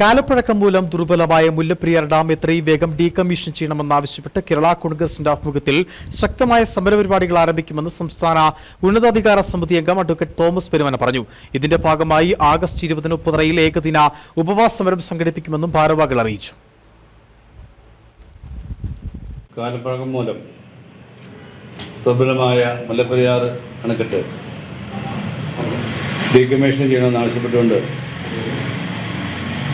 കാലപ്പഴക്കം മൂലം ദുർബലമായ മുല്ലപ്പെരിയാർ ഡാം എത്രയും വേഗം ഡീകമ്മീഷൻ ചെയ്യണമെന്നാവശ്യപ്പെട്ട് കേരള കോൺഗ്രസിന്റെ ആഭിമുഖ്യത്തിൽ ശക്തമായ സമരപരിപാടികൾ ആരംഭിക്കുമെന്ന് സംസ്ഥാന ഉന്നതാധികാര സമിതി അംഗം അഡ്വക്കേറ്റ് തോമസ് പെരുമന പറഞ്ഞു. ഇതിന്റെ ഭാഗമായി ആഗസ്റ്റ് ഇരുപതിന് ഉപ്പുതറയിൽ ഏകദിന ഉപവാസ സമരം സംഘടിപ്പിക്കുമെന്നും ഭാരവാഹികൾ അറിയിച്ചു. കാലപ്പഴക്കം മൂലം ദുർബലമായ മുല്ലപ്പെരിയാർ അണക്കെട്ട് ഡീകമ്മീഷൻ ചെയ്യണമെന്ന് ആവശ്യപ്പെട്ടുകൊണ്ട്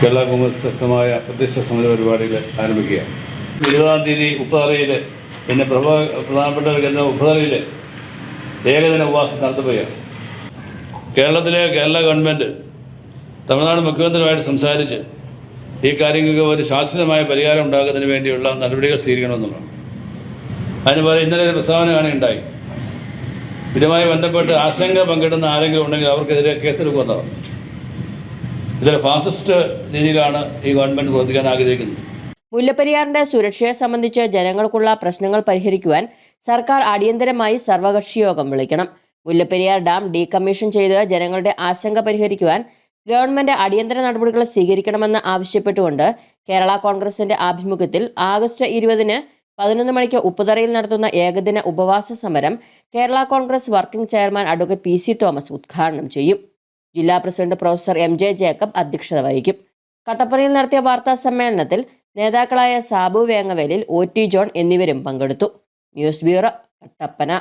കേരള കോൺഗ്രസ് ശക്തമായ പ്രത്യക്ഷ സമര പരിപാടികൾ ആരംഭിക്കുകയാണ് ഇരുപതാം തീയതി ഉപ്പതറയിൽ പിന്നെ പ്രഭ പ്രധാനപ്പെട്ട കേന്ദ്ര ഉപ്പതറയിൽ ഏകദിന ഉപവാസം നടത്തുകയാണ്. കേരളത്തിലെ കേരള ഗവൺമെന്റ് തമിഴ്നാട് മുഖ്യമന്ത്രിയുമായിട്ട് സംസാരിച്ച് ഈ കാര്യങ്ങൾക്ക് ഒരു ശാശ്വതമായ പരിഹാരം ഉണ്ടാക്കുന്നതിന് വേണ്ടിയുള്ള നടപടികൾ സ്വീകരിക്കണമെന്നുള്ളതാണ്. അതിന് പകരം ഇന്നലെ ഒരു പ്രസ്താവന കാണുകയുണ്ടായി. ഇതുമായി ബന്ധപ്പെട്ട് ആശങ്ക പങ്കിടുന്ന ആരെങ്കിലും ഉണ്ടെങ്കിൽ അവർക്കെതിരെ കേസെടുക്കുമെന്നാണ്. ഇതിൽ ഫാസിസ്റ്റ് രീതിയിലാണ് ഈ ഗവൺമെന്റ് പ്രവർത്തിക്കാൻ ആഗ്രഹിക്കുന്നത്. മുല്ലപ്പെരിയാറിന്റെ സുരക്ഷയെ സംബന്ധിച്ച് ജനങ്ങൾക്കുള്ള പ്രശ്നങ്ങൾ പരിഹരിക്കുവാൻ സർക്കാർ അടിയന്തരമായി സർവകക്ഷി യോഗം വിളിക്കണം. മുല്ലപ്പെരിയാർ ഡാം ഡീകമ്മീഷൻ ചെയ്ത് ജനങ്ങളുടെ ആശങ്ക പരിഹരിക്കുവാൻ ഗവൺമെന്റ് അടിയന്തര നടപടികൾ സ്വീകരിക്കണമെന്ന് ആവശ്യപ്പെട്ടുകൊണ്ട് കേരള കോൺഗ്രസിന്റെ ആഭിമുഖ്യത്തിൽ ആഗസ്റ്റ് ഇരുപതിന് പതിനൊന്ന് മണിക്ക് ഉപ്പുതറയിൽ നടത്തുന്ന ഏകദിന ഉപവാസ സമരം Kerala Congress working chairman advocate P C Thomas ഉദ്ഘാടനം ചെയ്യും. ജില്ലാ president professor M J Jacob അധ്യക്ഷത വഹിക്കും. കട്ടപ്പനയിൽ നടത്തിയ വാർത്താ സമ്മേളനത്തിൽ നേതാക്കളായ Sabu Vengavelil O T John എന്നിവരും പങ്കെടുത്തു. News bureau Kattappana.